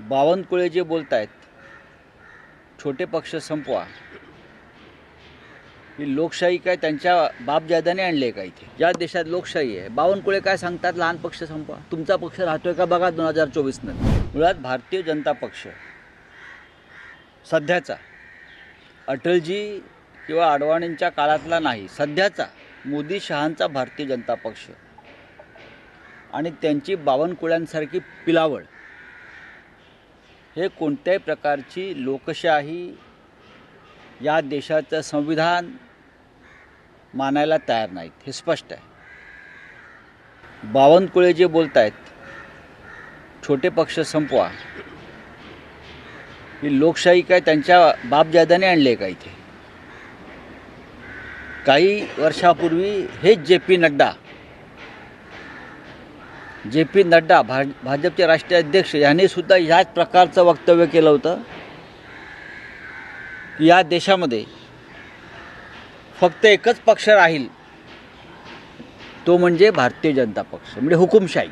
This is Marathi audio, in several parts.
बावनकुळे जे बोलत आहेत छोटे पक्ष संपवा. ही लोकशाही काय त्यांच्या बापजाद्याने आणली आहे का इथे? या देशात लोकशाही आहे. बावनकुळे काय सांगतात? लहान पक्ष संपवा. तुमचा पक्ष राहतोय का बघा दोन हजार चोवीसनं? मुळात भारतीय जनता पक्ष. सध्याचा. अटलजी किंवा अडवाणींच्या काळातला नाही सध्याचा. मोदी शहांचा भारतीय जनता पक्ष. आणि त्यांची बावनकुळ्यांसारखी पिलावळ. हे कोणत्याही प्रकारची लोकशाही या देशाचं संविधान मानायला तयार नाहीत हे स्पष्ट आहे. बावनकुळे जे बोलत आहेत छोटे पक्ष संपवा. ही लोकशाही काय त्यांच्या बापजादाने आणले का इथे? काही वर्षापूर्वी हेच J P Nadda J P Nadda भा भाजपचे राष्ट्रीय अध्यक्ष यांनी सुद्धा ह्याच प्रकारचं वक्तव्य केलं होतं की या देशामध्ये फक्त एकच पक्ष राहील. तो म्हणजे भारतीय जनता पक्ष म्हणजे हुकुमशाही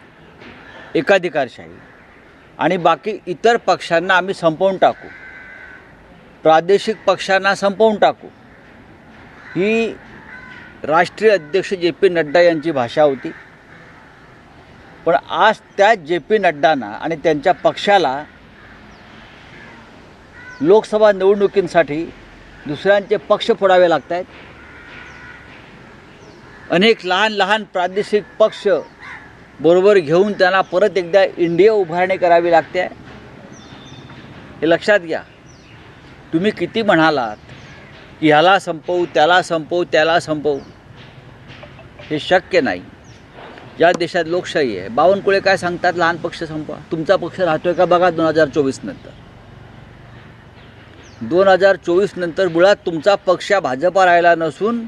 एकाधिकारशाही. आणि बाकी इतर पक्षांना आम्ही संपवून टाकू. प्रादेशिक पक्षांना संपवून टाकू. ही राष्ट्रीय अध्यक्ष जे पी नड्डा यांची भाषा होती. पण आज त्या जे पी नड्डांना आणि त्यांच्या पक्षाला लोकसभा निवडणुकींसाठी दुसऱ्यांचे पक्ष फोडावे लागत आहेत अनेक लहान लहान प्रादेशिक पक्ष बरोबर घेऊन त्यांना परत एकदा इंडिया उभारणी करावी लागते. हे लक्षात घ्या. तुम्ही किती म्हणालात की ह्याला संपवू त्याला संपवू त्याला संपवू. हे शक्य नाही. या देशात लोकशाही आहे. बावनकुळे काय सांगतात? लहान पक्ष संपवा तुमचा पक्ष राहतोय का बघा दोन हजार चोवीस नंतर. दोन हजार चोवीस नंतर मुळात तुमचा पक्ष भाजपा राहिला नसून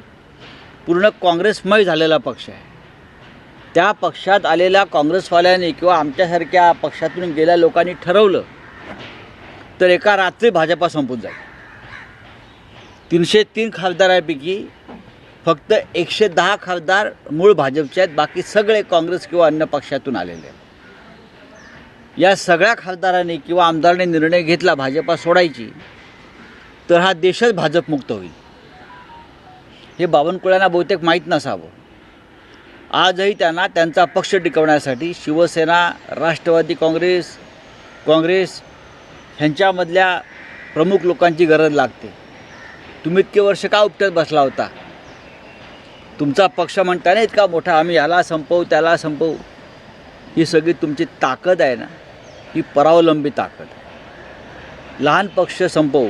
पूर्ण काँग्रेसमय झालेला पक्ष आहे. त्या पक्षात आलेल्या काँग्रेसवाल्यांनी किंवा आमच्यासारख्या पक्षातून गेल्या लोकांनी ठरवलं तर एका रात्री भाजपा संपून जाईल. तीनशे तीन खासदारापैकी फक्त एकशे दहा खासदार मूळ भाजपचे आहेत बाकी सगळे काँग्रेस किंवा अन्य पक्षातून आलेले आहेत. या सगळ्या खासदारांनी किंवा आमदारांनी निर्णय घेतला भाजपा सोडायची तर हा देशच भाजपमुक्त होईल. हे बावनकुळ्यांना बहुतेक माहीत नसावं. आजही त्यांना त्यांचा पक्ष टिकवण्यासाठी शिवसेना राष्ट्रवादी काँग्रेस काँग्रेस ह्यांच्यामधल्या प्रमुख लोकांची गरज लागते. तुम्ही इतके वर्ष का उपटत बसला होता? तुमचा पक्ष म्हणता नाही इतका मोठा आम्ही याला संपवू त्याला संपवू. ही सगळी तुमची ताकद आहे ना ही परावलंबी ताकद आहे. लहान पक्ष संपवू.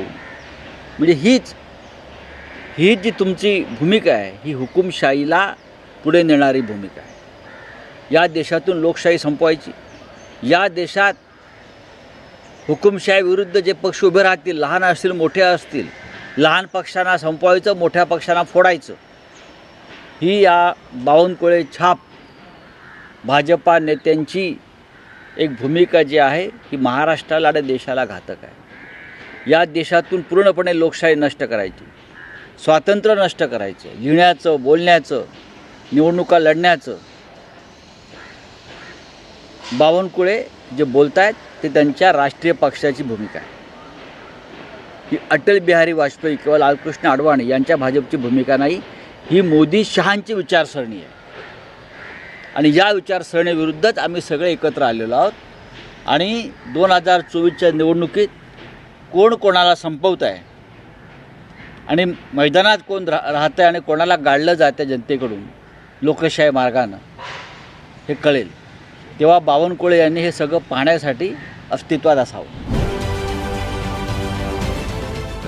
म्हणजे हीच ही जी तुमची भूमिका आहे ही हुकुमशाहीला पुढे नेणारी भूमिका आहे. या देशातून लोकशाही संपवायची. या देशात हुकुमशाही विरुद्ध जे पक्ष उभे राहतील लहान असतील मोठे असतील लहान पक्षांना संपवायचं मोठ्या पक्षांना फोडायचं. ही या बावनकुळे छाप भाजपा नेत्यांची एक भूमिका जी आहे ही महाराष्ट्राला आणि देशाला घातक आहे. या देशातून पूर्णपणे लोकशाही नष्ट करायची स्वातंत्र्य नष्ट करायचं लिहिण्याचं बोलण्याचं निवडणुका लढण्याचं. बावनकुळे जे बोलत आहेत ते त्यांच्या राष्ट्रीय पक्षाची भूमिका आहे. ही अटल बिहारी वाजपेयी किंवा लालकृष्ण आडवाणी यांच्या भाजपची भूमिका नाही ही मोदी शहांची विचारसरणी आहे. आणि या विचारसरणीविरुद्धच आम्ही सगळे एकत्र आलेलो आहोत. आणि दोन हजार चोवीसच्या निवडणुकीत कोण कोणाला संपवत आहे? आणि मैदानात कोण रा राहतं आहे आणि कोणाला गाडलं जातं जनतेकडून? लोकशाही मार्गानं. हे कळेल. तेव्हा बावनकुळे यांनी हे सगळं पाहण्यासाठी अस्तित्वात असावं.